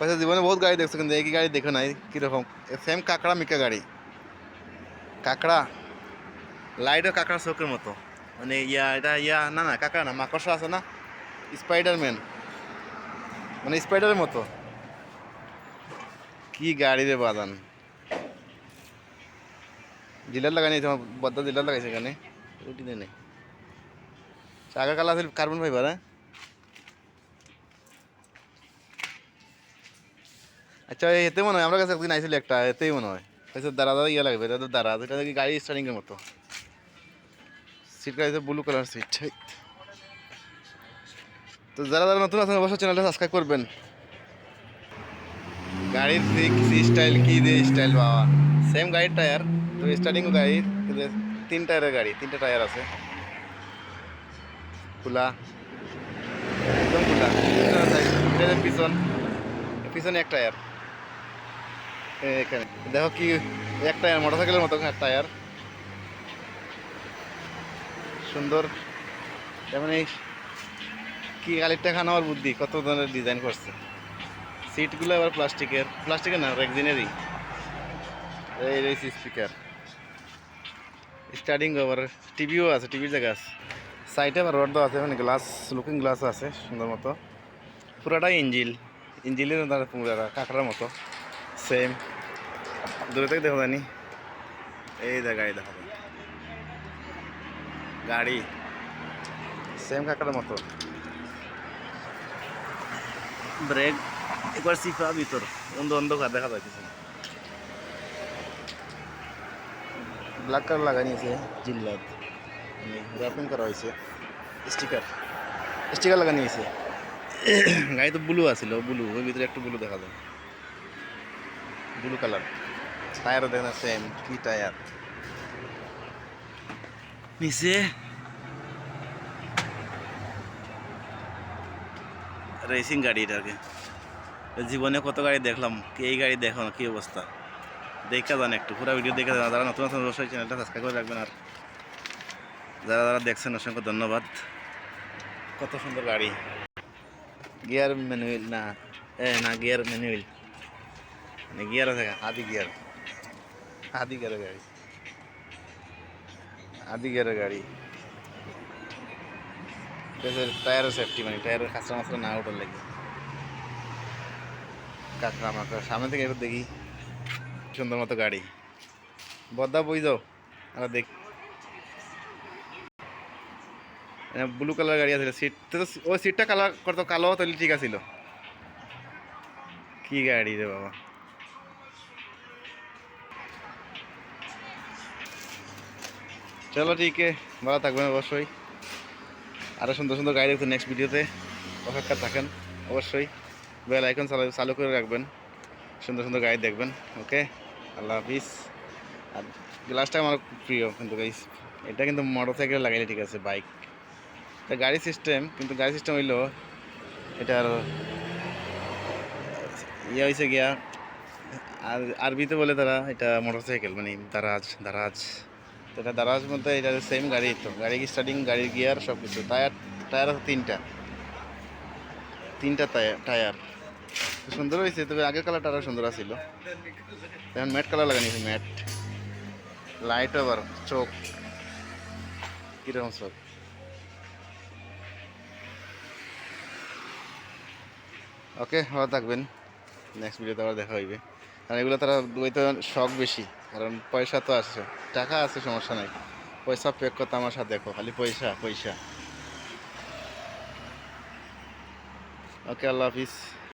পয়সা জীবনে বহুত গাড়ি দেখছ কিন্তু, একই গাড়ি দেখো নাই, কীরকম? সেম কাঁকড়া, মিকা গাড়ি। কাঁকড়া? লাইটও কাঁকড়া চোখের মতো। মানে ইয়া, এটা ইয়া, না না, কাঁকড়া না, মাকড়সা আছে না? স্পাইডারম্যান মানে স্পাইডারের মতো। কি গাড়ি রে বাদান। ডিলার লাগানি তোমার বদ্ধ ডিলার লাগাইছে এখানে। রুটি দেয় নেই। আগের কালা আছে কার্বন ফাইবার হ্যাঁ? আচ্ছা এতে মনে হয় আমার কাছে একদিন আইছিল একটা এতেই মনে হয়। হয়তো দাঁড়া দাঁড়া ইয়ে লাগবে, এটা তো দাঁড়া, এটা দেখি গাড়ি স্টার্টিংয়ের মতো। সিট গাড়িতে ব্লু কালার সিট তো যারা যারা নতুন আছেন, অবশ্যই চ্যানেলটা সাবস্ক্রাইব করবেন। গাড়ির দিক স্টাইল কি দিয়ে স্টাইল বাবা। সেম গাড়ির টায়ার তো স্টার্টিং গাড়ি কিন্তু তিন টায়ারের গাড়ি, তিনটা টায়ার আছে। খোলা। একদম খোলা। পিছন পিছনে এক টায়ার এখানে। দেখো কি, এক টায়ার, মোটরসাইকেলের মতো টায়ার। সুন্দর। এই কি গাড়িটা খানো আমার বুদ্ধি, কত ধরনের ডিজাইন করছে। সিটগুলো আবার প্লাস্টিকের। প্লাস্টিকের না রেক্সিনেরই এই রয়েছে স্পিকার স্টার্টিং আবার টিভিও আছে টিভির জায়গা আছে। সাইডে আবার রড দেওয়া আছে মানে গ্লাস লুকিং গ্লাস আছে, সুন্দর মতো। পুরাটাই ইঞ্জিল। ইঞ্জিলের কাঁকড়ার মতো। সেম দূরে থেকে দেখা যায়নি এই দেখ গাড়ি দেখা যায় গাড়ি। সেম কাঁকড়ার মতো। ব্রেক একবার সিফা ভিতর। অন্ধ অন্ধকার দেখা যাচ্ছে ব্ল্যাক কালার লাগানিয়েছে জিল্লাত। র্যাপিং করা হয়েছে। স্টিকার স্টিকার লাগানিয়েছে গাড়ি তো ব্লু আছিল ব্লু ওই ভিতরে একটু ব্লু দেখা যায়। Blue colour. টায়ারও দেখেন সেম কি টায়ার। নিচে। রেসিং গাড়ি এটাকে। জীবনে কত গাড়ি দেখলাম কি এই গাড়ি দেখো না কি অবস্থা। দেখা যান একটু পুরো ভিডিও দেখে যান। যারা নতুন নতুন অবশ্যই চ্যানেলটা সাবস্ক্রাইব করে রাখবেন। আর যারা যারা দেখছেন অসংখ্য ধন্যবাদ। কত সুন্দর গাড়ি। গিয়ার ম্যানুয়াল না। এ না গিয়ার ম্যানুয়াল গিয়ার আছে আদি গিয়ার। আদি গিয়ারের গাড়ি। আদি গিয়ারের গাড়ি। টায়ারের সেফটি মানে টায়ারের খাঁচড়া মাছড়া না ওঠার লাগে। কাঁকড়া মাকড়া সামনে থেকে এবার দেখি। সুন্দর মতো গাড়ি। বদ্দা বই যাও, আমরা দেখ ব্লু কালার গাড়ি আছে সিট তো ওই সিটটা কালার করতো কালো, তাহলে ঠিক আছিল। কি গাড়ি রে বাবা। চলো ঠিক ভালো থাকবেন অবশ্যই। আরও সুন্দর সুন্দর গাড়ি দেখতে নেক্সট ভিডিওতে অপেক্ষা থাকেন অবশ্যই। বেল আইকন চালু চালু করে রাখবেন। সুন্দর সুন্দর গাড়ি দেখবেন ওকে আল্লাহ হাফিজ। আর গ্লাসটা আমার প্রিয় কিন্তু গাইস এটা কিন্তু মোটর সাইকেলে লাগাইলে ঠিক আছে বাইক এটা গাড়ি সিস্টেম কিন্তু গাড়ি সিস্টেম হইল, এটার ইয়ে হয়েছে গিয়া, আর, আরবিতে বলে তারা, এটা মোটর সাইকেল মানে দারাজ দারাজ। তো এটা দারাজ মধ্যে এটা সেম গাড়ি তো, গাড়ি স্টার্টিং গাড়ির গিয়ার সব কিছু টায়ার টায়ার আছে তিনটা। তিনটা টায়ার সুন্দর হয়েছে, তবে আগের কালারটা আরও সুন্দর আছিল। এখন ম্যাট কালার লাগানিয়েছে ম্যাট লাইট আবার চোখ কীরকম চোখ ওকে ভালো থাকবেন। নেক্সট ভিডিওতে আবার দেখা হইবে। কারণ এগুলো তারা দুই তো শখ বেশি। কারণ পয়সা তো আছে। টাকা আছে, সমস্যা নাই। পয়সা পেক করতে আমার সাথে দেখো, খালি পয়সা পয়সা। ওকে আল্লাহ হাফিজ।